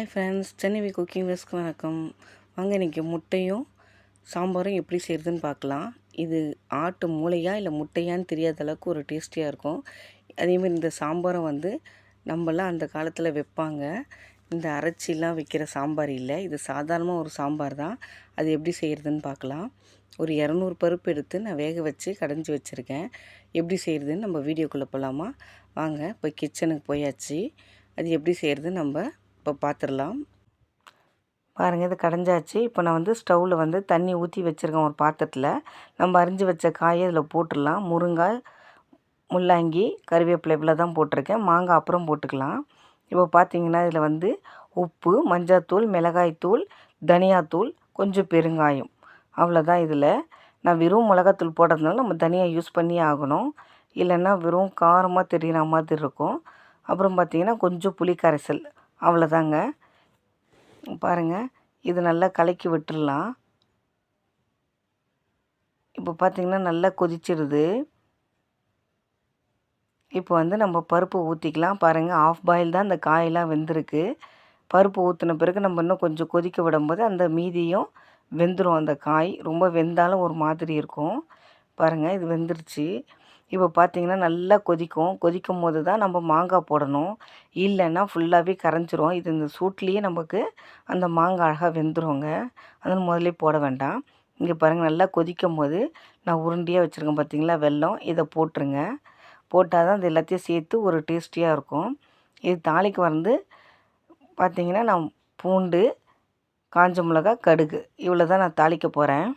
Hi friends Chennai cooking வீஸ்க்கு வணக்கம். வாங்க இன்றைக்கி முட்டையும் சாம்பாரும் எப்படி செய்கிறதுன்னு பார்க்கலாம். இது ஆட்டு மூளையா இல்லை முட்டையான்னு தெரியாத அளவுக்கு ஒரு டேஸ்டியாக இருக்கும். அதேமாதிரி இந்த சாம்பாரை வந்து நம்மளாம் அந்த காலத்தில் வைப்பாங்க. இந்த அரைச்சிலாம் வைக்கிற சாம்பார் இல்லை. இது சாதாரணமாக ஒரு சாம்பார் தான். அது எப்படி செய்கிறதுன்னு பார்க்கலாம். ஒரு இரநூறு பருப்பு எடுத்து நான் வேக வச்சு கடைஞ்சி வச்சுருக்கேன். எப்படி செய்கிறதுன்னு நம்ம வீடியோக்குள்ளே போகலாமா வாங்க இப்போ கிச்சனுக்கு போயாச்சு. அது எப்படி செய்கிறது நம்ம இப்போ பார்த்துடலாம் பாருங்கள் இது கடைஞ்சாச்சு. இப்போ நான் வந்து ஸ்டவ்வில் வந்து தண்ணி ஊற்றி வச்சுருக்கேன் ஒரு பாத்திரத்தில். நம்ம அரிஞ்சு வச்ச காயை இதில் போட்டுடலாம். முருங்காய் முள்ளாங்கி கருவேப்பிலை இவ்வளோ தான் போட்டிருக்கேன். மாங்காய் அப்புறம் போட்டுக்கலாம். இப்போ பார்த்தீங்கன்னா இதில் வந்து உப்பு மஞ்சள்தூள் மிளகாய்த்தூள் தனியாத்தூள் கொஞ்சம் பெருங்காயம். அவ்வளோதான் இதில். நான் வெறும் மிளகாத்தூள் போடுறதுனால நம்ம தனியாக யூஸ் பண்ணி ஆகணும். இல்லைன்னா வெறும் காரமாக தெரிகிற மாதிரி இருக்கும். அப்புறம் பார்த்திங்கன்னா கொஞ்சம் புளி கரைசல் அவ்வளோதாங்க. பாருங்கள் இது நல்லா கலக்கி விட்டுடலாம். இப்போ பார்த்திங்கன்னா நல்லா கொதிச்சிருது. இப்போ வந்து நம்ம பருப்பு ஊற்றிக்கலாம் பாருங்கள் ஆஃப் பாயில் தான் அந்த காயெல்லாம் வெந்திருக்கு. பருப்பு ஊற்றின பிறகு நம்ம இன்னும் கொஞ்சம் கொதிக்க விடும்போது அந்த மீதியும் வெந்துடும் அந்த காய் ரொம்ப வெந்தாலும் ஒரு மாதிரி இருக்கும். பாருங்கள் இது வெந்துருச்சு. இப்போ பார்த்திங்கன்னா நல்லா கொதிக்கும். கொதிக்கும் போது தான் நம்ம மாங்காய் போடணும். இல்லைன்னா ஃபுல்லாகவே கரைஞ்சிரும். இது இந்த சூட்லேயே நமக்கு அந்த மாங்காய் அழகாக வெந்துருங்க. அதனால் முதல்ல போட வேண்டாம். இங்கே பாருங்கள் நல்லா கொதிக்கும் போது நான் உருண்டியாக வச்சுருக்கேன் பார்த்திங்களா வெல்லம். இதை போட்டுருங்க. போட்டால் தான் இது எல்லாத்தையும் சேர்த்து ஒரு டேஸ்டியாக இருக்கும். இது தாளிக்கு வந்து பார்த்திங்கன்னா நான் பூண்டு காஞ்ச மிளகா கடுகு. இவ்வளோ தான் நான் தாளிக்க போகிறேன்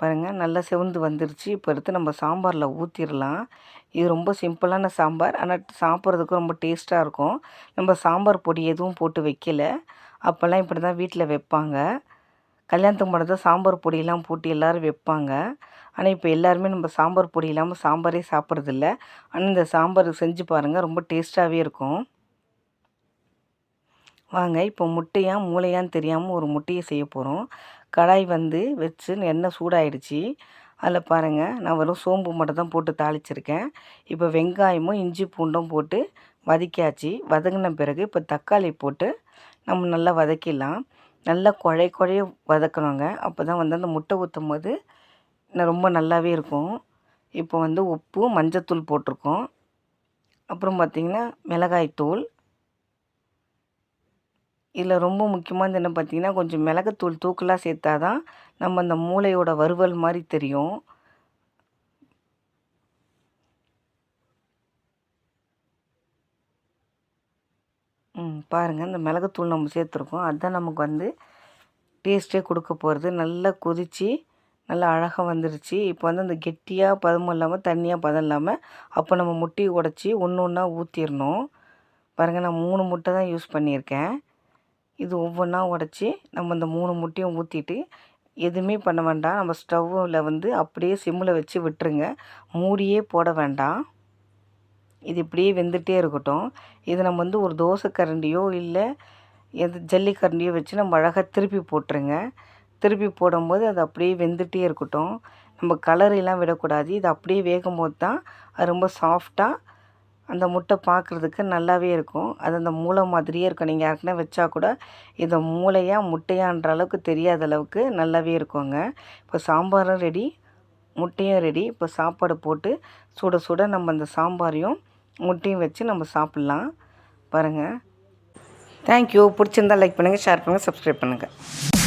பாருங்கள் நல்லா செவந்து வந்துருச்சு. இப்போ எடுத்து நம்ம சாம்பாரில் ஊற்றிடலாம் இது ரொம்ப சிம்பிளான சாம்பார். ஆனால் சாப்பிட்றதுக்கு ரொம்ப டேஸ்ட்டாக இருக்கும். நம்ம சாம்பார் பொடி எதுவும் போட்டு வைக்கல. அப்போல்லாம் இப்படி தான் வீட்டில் வைப்பாங்க. கல்யாணத்துக்கு மட்டும் தான் சாம்பார் பொடியெல்லாம் போட்டு எல்லோரும் வைப்பாங்க. ஆனால் இப்போ எல்லாருமே நம்ம சாம்பார் பொடி இல்லாமல் சாம்பாரே சாப்பிட்றதில்ல. ஆனால் இந்த சாம்பார் செஞ்சு பாருங்கள் ரொம்ப டேஸ்ட்டாகவே இருக்கும். வாங்க இப்போ முட்டையாக மூளையான்னு தெரியாமல் ஒரு முட்டையை செய்ய போகிறோம் கடாய் வந்து வச்சு எண்ணெய் சூடாயிடுச்சு. அதில் பாருங்கள் நான் வெறும் சோம்பு மட்டும் தான் போட்டு தாளிச்சிருக்கேன். இப்போ வெங்காயமும் இஞ்சி பூண்டும் போட்டு வதக்கியாச்சு. வதங்கின பிறகு இப்போ தக்காளி போட்டு நம்ம நல்லா வதக்கிடலாம். நல்லா குழை குழைய வதக்கணுங்க. அப்போ தான் வந்து அந்த முட்டை ஊற்றும் போது ரொம்ப நல்லாவே இருக்கும். இப்போ வந்து உப்பு மஞ்சத்தூள் போட்டிருக்கோம். அப்புறம் பார்த்திங்கன்னா மிளகாய்த்தூள் இதில் ரொம்ப முக்கியமானது என்ன பார்த்தீங்கன்னா கொஞ்சம் மிளகுத்தூள் தூக்கலாக சேர்த்தா தான் நம்ம அந்த மூளையோட வறுவல் மாதிரி தெரியும். ம் பாருங்கள் இந்த மிளகுத்தூள் நம்ம சேர்த்துருக்கோம். அதுதான் நமக்கு வந்து டேஸ்ட்டே கொடுக்க போகிறது நல்லா கொதித்து நல்லா அழகாக வந்துருச்சு. இப்போ வந்து அந்த கெட்டியாக பதமும் இல்லாமல் தண்ணியாக பதம் இல்லாமல் அப்போ நம்ம முட்டையை உடச்சி ஒன்று ஒன்றா ஊற்றிடணும் பாருங்கள் நான் மூணு முட்டை தான் யூஸ் பண்ணியிருக்கேன். இது ஒவ்வொன்றா உடச்சி நம்ம இந்த மூணு முட்டையும் ஊற்றிட்டு எதுவுமே பண்ண வேண்டாம். நம்ம ஸ்டவ்வில் வந்து அப்படியே சிம்மில் வச்சு விட்டுருங்க. மூடியே போட வேண்டாம். இது இப்படியே வெந்துகிட்டே இருக்கட்டும். இது நம்ம வந்து ஒரு தோசை கரண்டியோ இல்லை எது ஜல்லிக்கரண்டியோ வச்சு நம்ம அழகாக திருப்பி போட்டுருங்க. திருப்பி போடும்போது அது அப்படியே வெந்துகிட்டே இருக்கட்டும். நம்ம கலரெல்லாம் விடக்கூடாது. இது அப்படியே வேகும் போது தான் அது ரொம்ப சாஃப்டாக அந்த முட்டை பார்க்குறதுக்கு நல்லாவே இருக்கும். அது அந்த மூளை மாதிரியே இருக்கும். நீங்கள் யாருக்குனா வச்சா கூட இதை மூளையாக முட்டையான்ற அளவுக்கு தெரியாத அளவுக்கு நல்லாவே இருக்குங்க. இப்போ சாம்பாரும் ரெடி முட்டையும் ரெடி இப்போ சாப்பாடு போட்டு சுட சுட நம்ம அந்த சாம்பாரையும் முட்டையும் வச்சு நம்ம சாப்பிட்லாம். பாருங்கள் தேங்க்யூ பிடிச்சிருந்தா லைக் பண்ணுங்கள் ஷேர் பண்ணுங்கள் சப்ஸ்கிரைப் பண்ணுங்கள்